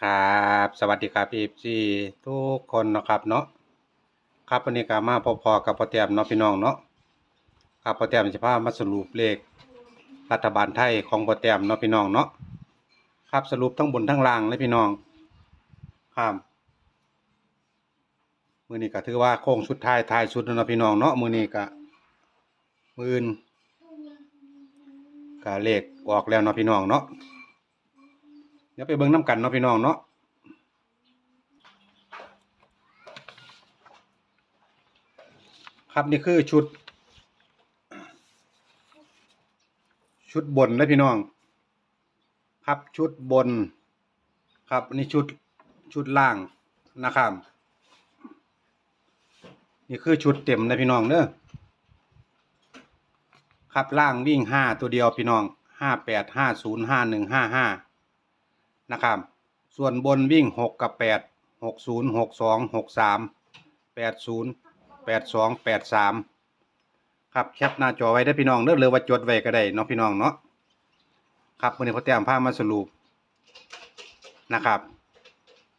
ครับสวัสดีครับเอฟซีทุกคนนะครับเนาะครับวันนี้ก็มาพบๆกับพ่อแต้มเนาะพี่น้องเนาะครับพ่อแต้มจะพามาสรุปเลขรัฐบาลไทยของพ่อแต้มเนาะพี่น้องเนาะครับสรุปทั้งบนทั้งล่างเลยพี่น้องครับมือนี้ก็ถือว่าโค้งสุดท้ายท้ายสุดเนาะพี่น้องเนาะมือนี้ก็มืออื่นก็เลขออกแล้วเนาะพี่น้องเนาะ เดี๋ยวไปเบิ่งน้ำกันเนาะพี่น้องเนาะครับนี่คือชุด ชุดบนนะพี่น้อง ครับชุดบน ครับนนี่ชุดชุดล่างนะครับนี่คือชุดเต็มนะพี่น้องเนอะครับล่างวิ่งห้าตัวเดียวพี่น้องห้าแปดห้าศูนย์ห้าหนึ่งห้าห้า นะครับ ส่วนบนวิ่งหกกับแปดหกศูนย์หกสองหกสามแปดศูนย์แปดสองแปดสามครับแคปหน้าจอไว้ได้พี่น้องเด้อหรือว่าจดไว้ก็ได้เนาะพี่น้องเนาะครับวันนี้พอเตรียมผ้ามาสรุปนะครับ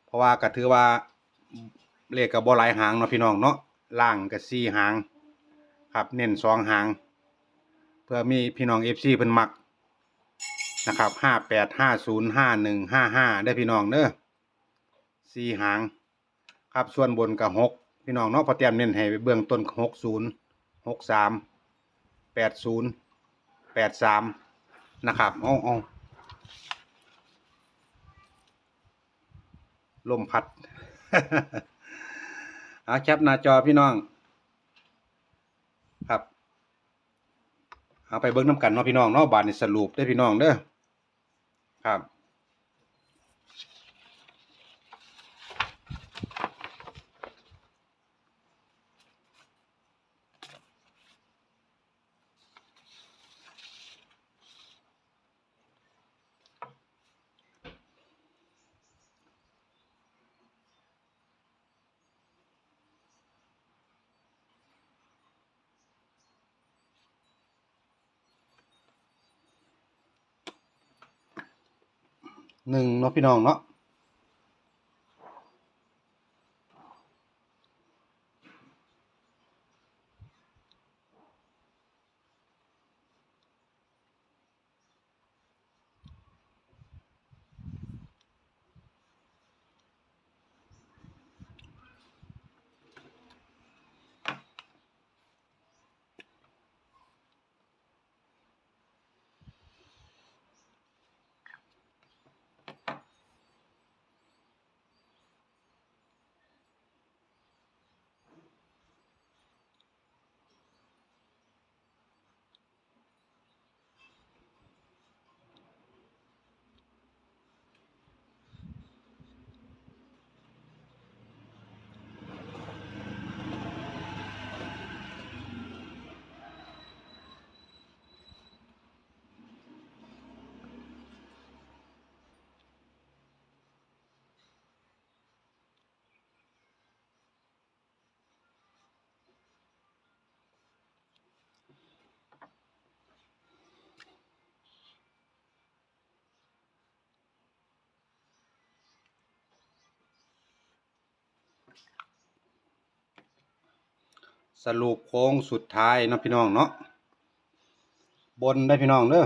เพราะว่าก็ถือว่าเลขกับบ่หลายหางเนาะพี่น้องเนาะล่างกับสี่หาง ครับเน้นสองหาง เพื่อมีพี่น้องเอฟซีเพิ่นมัก นะครับห้าแปดห้าศูนย์ห้าหนึ่งห้าห้าได้พี่น้องเด้อสี่หาง ครับส่วนบนกับหกพี่น้องเนาะพอเตรียมเน้นให้เบื้องต้นหกศูนย์หกสามแปดศูนย์แปดสามนะครับเอ๋อลมพัดเอาแคปหน้าจอพี่น้อง ครับ เอาไปเบิ้งน้ำกันเนาะพี่น้องเนาะบาทนี่สรุปได้พี่น้องเด้อ ครับ หนึ่งเนาะพี่น้องเนาะ สรุปโค้งสุดท้ายเนาะพี่น้องเนาะบนได้พี่น้องเด้อ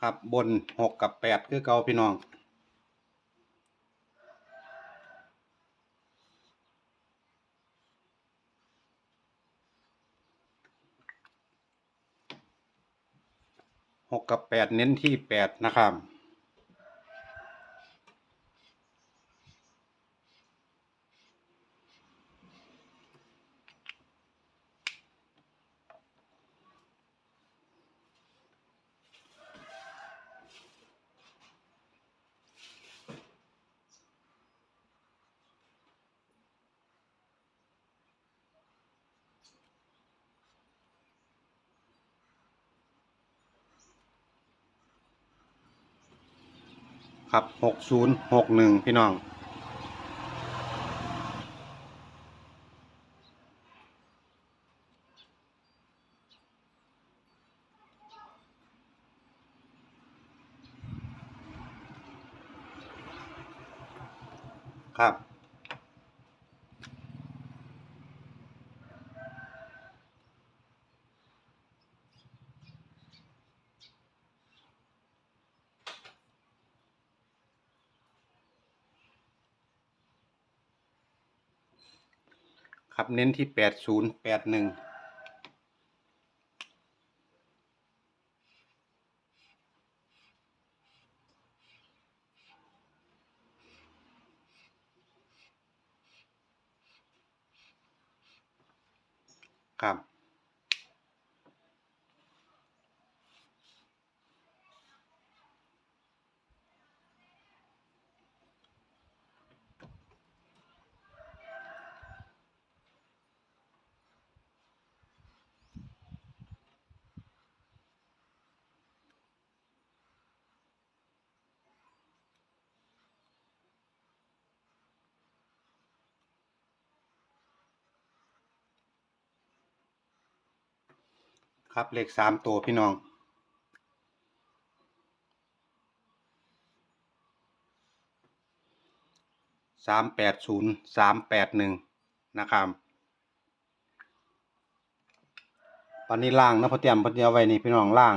ครับบนหกกับแปดคือเก่าพี่น้อง กกับแปดเน้นที่แปดนะครับ ค ครับหกศูนย์หกหนึ่งพี่น้อง ครับ ครับเน้นที่แปดศูนย์แปดหนึ่งครับ ครับเลขสามตัวพี่น้อง สามแปดศูนย์สามแปดหนึ่งนะครับปันนี้ล่างนะพอเตรียมพอเตรียมไว้นี่พี่น้องล่าง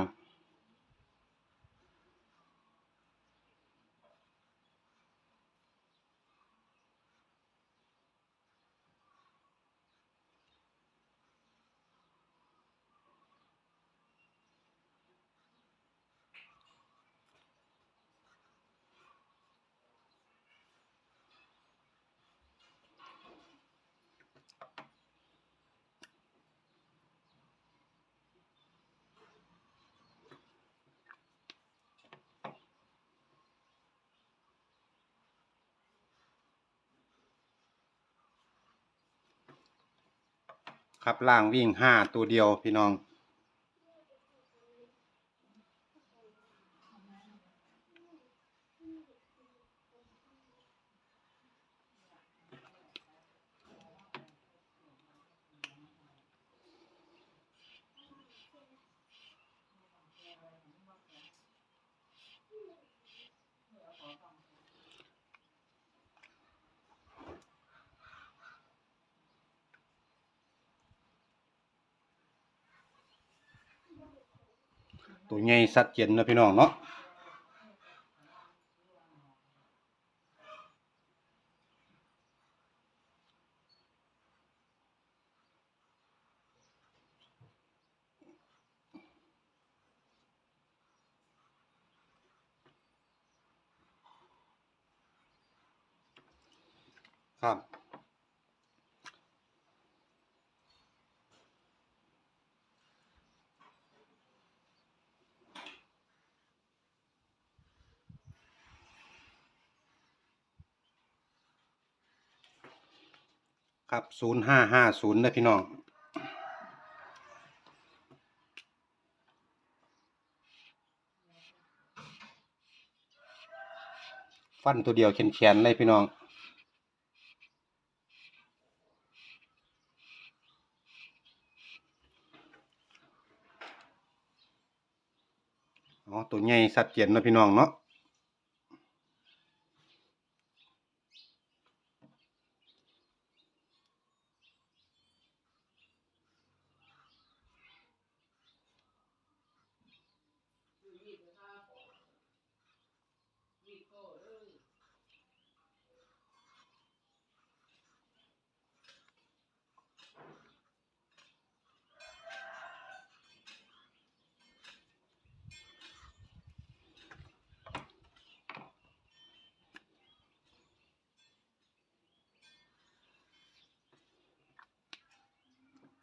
ครับล่างวิ่งห้าตัวเดียวพี่น้อง ตัวใหญ่สัดเจนนะพี่น้องเนาะครับ ครับศูนย์ห้าห้าศูนย์นะพี่น้องฟันตัวเดียวแขนๆเลยพี่น้อง อ๋อ ตัวใหญ่สัดเจนนะพี่น้องเนาะ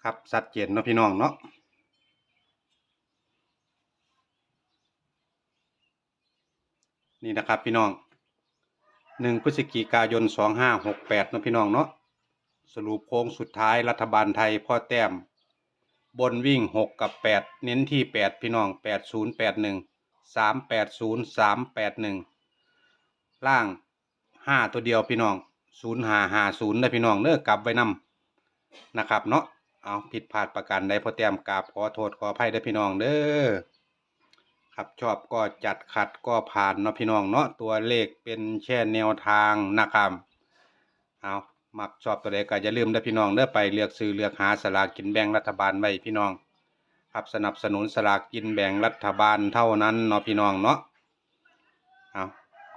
ครับสัดเจนเนาะพี่น้องเนาะนี่นะครับพี่น้องหนึ่งพฤศจิกายนสองห้าหกแปดนาะพี่น้องเนาะสรุปโค้งสุดท้ายรัฐบาลไทยพ่อแต้ม บนวิ่งหกกับแปดเน้นที่แปดพี่น้องแปดศูนย์แปดหนึ่งสามแปดศูนย์สามแปดหนึ่งล่างห้าตัวเดียวพี่น้องศูนย์หาหาศูนย์นะพี่น้องเด้อกลับไว้นำนะครับเนาะ เอาผิดพลาดประการใดพอแต้มกราบขอโทษขออภัยเด้พี่น้องเด้อครับชอบก็จัดขัดก็ผ่านเนาะพี่น้องเนาะตัวเลขเป็นแค่แนวทางนะครับเอามักชอบตัวใดก็อย่าลืมเด้พี่น้องเด้อไปเลือกซื้อเลือกหาสลากกินแบ่งรัฐบาลไว้พี่น้อง ครับสนับสนุนสลากกินแบ่งรัฐบาลเท่านั้นเนาะพี่น้องเนาะเอา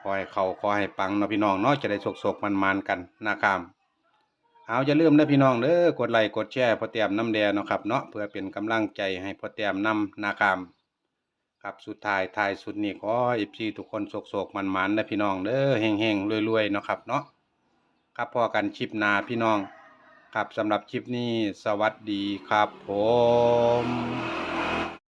ขอให้เขาขอให้ปังเนาะพี่น้องเนาะจะได้สกๆมันๆกันนะครับ เอาอย่าลืมนะพี่น้องเด้อกดไลค์กดแชร์พอเตรียมน้ำแดงเนาะครับเนาะเพื่อเป็นกำลังใจให้พอเตรียมนำนาคามครับสุดท้ายท้ายสุดนี้ขออีพีทุกคนโศกโศกมันมันนะพี่น้องเด้อเฮงๆรวยๆเนาะครับเนาะครับพอกันชิปนาพี่น้อง ครับสำหรับคลิปนี้สวัสดีครับผม